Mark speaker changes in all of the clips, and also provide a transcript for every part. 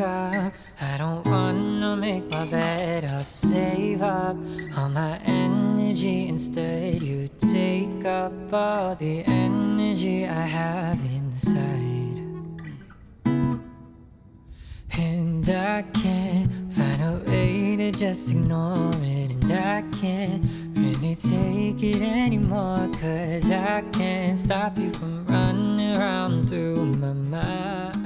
Speaker 1: up. I don't wanna make my bed. I'll save up all my energy. Instead, you take up all the energy I have inside. And I can't find a way to just ignore it. And I can't really take it anymore. Cause I can't stop you from running around through my mind.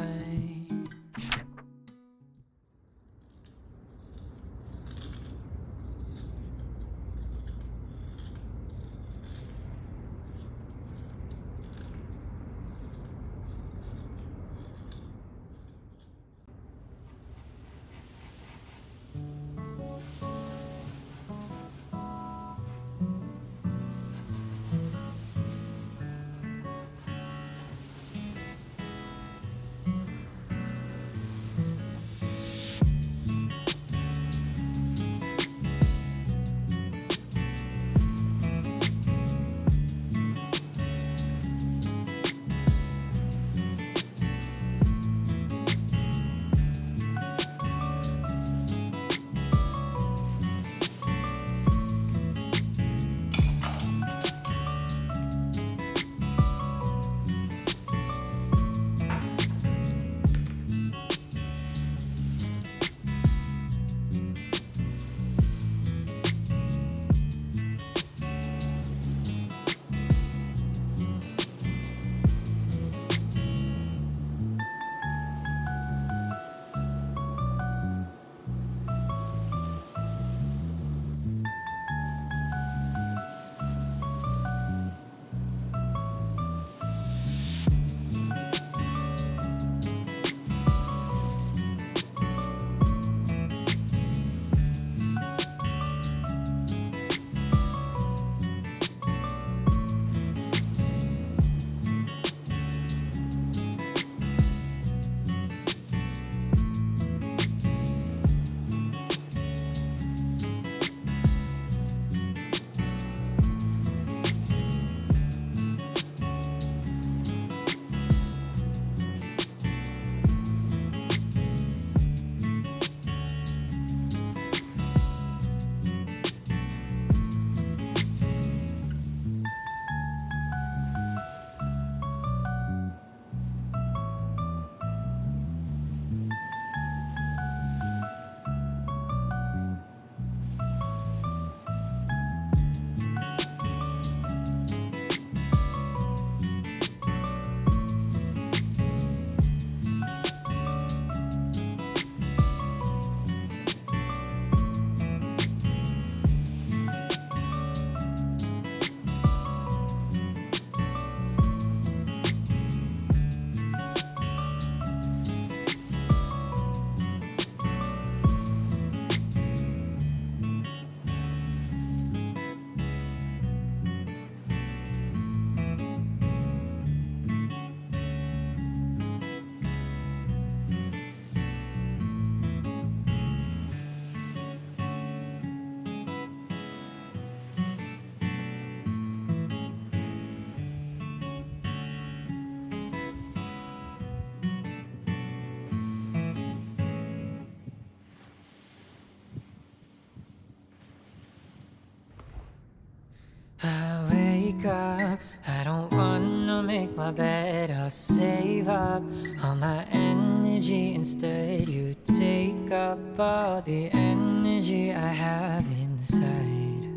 Speaker 1: Bed. I'll save up all my energy. Instead, you take up all the energy I have inside.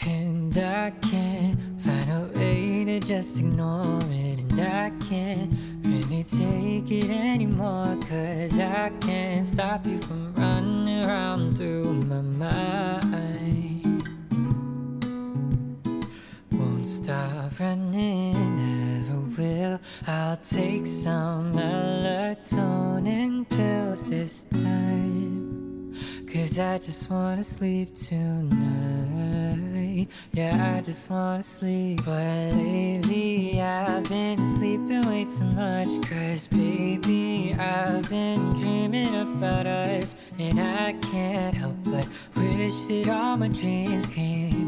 Speaker 1: And I can't find a way to just ignore it. And I can't really take it anymore. Cause I can't stop you from running around through my mind. Running, never will. I'll take some melatonin pills this time. Cause I just wanna sleep tonight. Yeah, I just wanna sleep. But lately I've been sleeping way too much. Cause baby, I've been dreaming about us. And I can't help but wish that all my dreams came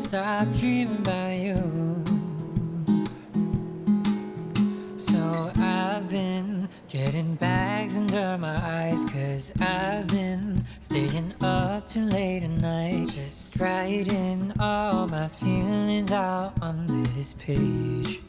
Speaker 1: stop dreaming about you. So I've been getting bags under my eyes, cause I've been staying up too late at night. Just writing all my feelings out on this page.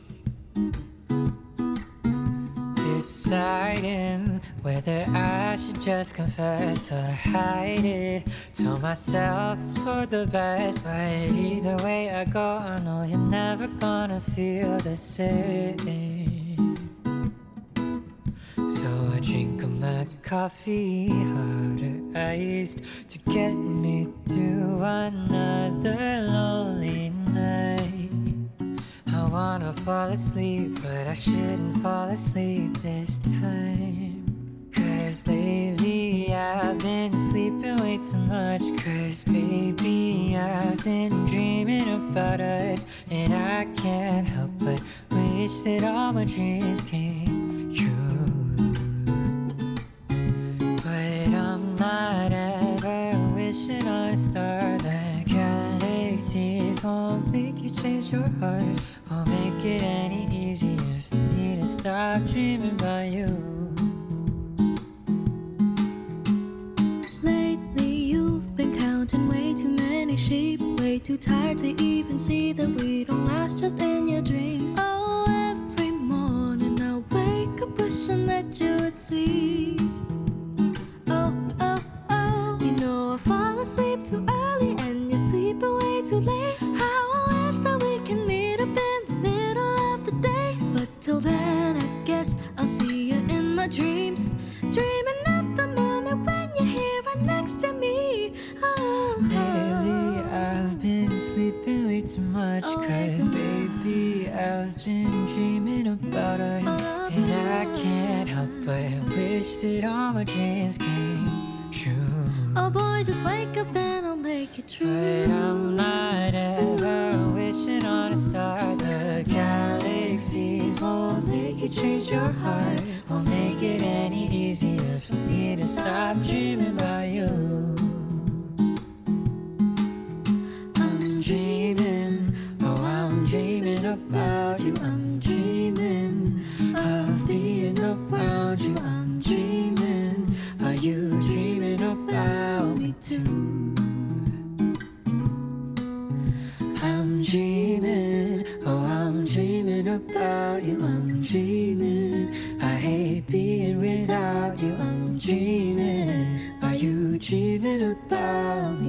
Speaker 1: Deciding whether I should just confess or hide it. Tell myself it's for the best, but either way I go, I know you're never gonna feel the same. So I drink my coffee harder iced to get me through another lonely night. I wanna fall asleep, but I shouldn't fall asleep this time. Cause lately I've been sleeping way too much. Cause baby, I've been dreaming about us. And I can't help but wish that all my dreams came true. But I'm not ever wishing on a star that galaxies won't make you change your heart. Won't make it any easier for me to stop dreaming about you.
Speaker 2: Sheep. Way too tired to even see that we don't last just in your dreams. Oh, every morning I wake up wishing that you would see. Oh, oh, oh. You know I fall asleep too early and you sleep away too late. How I wish that we can meet up in the middle of the day. But till then, I guess I'll see you in my dreams.
Speaker 1: Much
Speaker 2: Oh,
Speaker 1: Cause baby I've been dreaming about us
Speaker 2: Oh,
Speaker 1: And I can't help but wish that all my dreams came true.
Speaker 2: Oh boy, just wake up and I'll make it true.
Speaker 1: But I'm not ever wishing on a star. The galaxies won't make you change your heart Won't make it any easier for me to stop dreaming me too? I'm dreaming, oh I'm dreaming about you. I'm dreaming, I hate being without you. I'm dreaming, are you dreaming about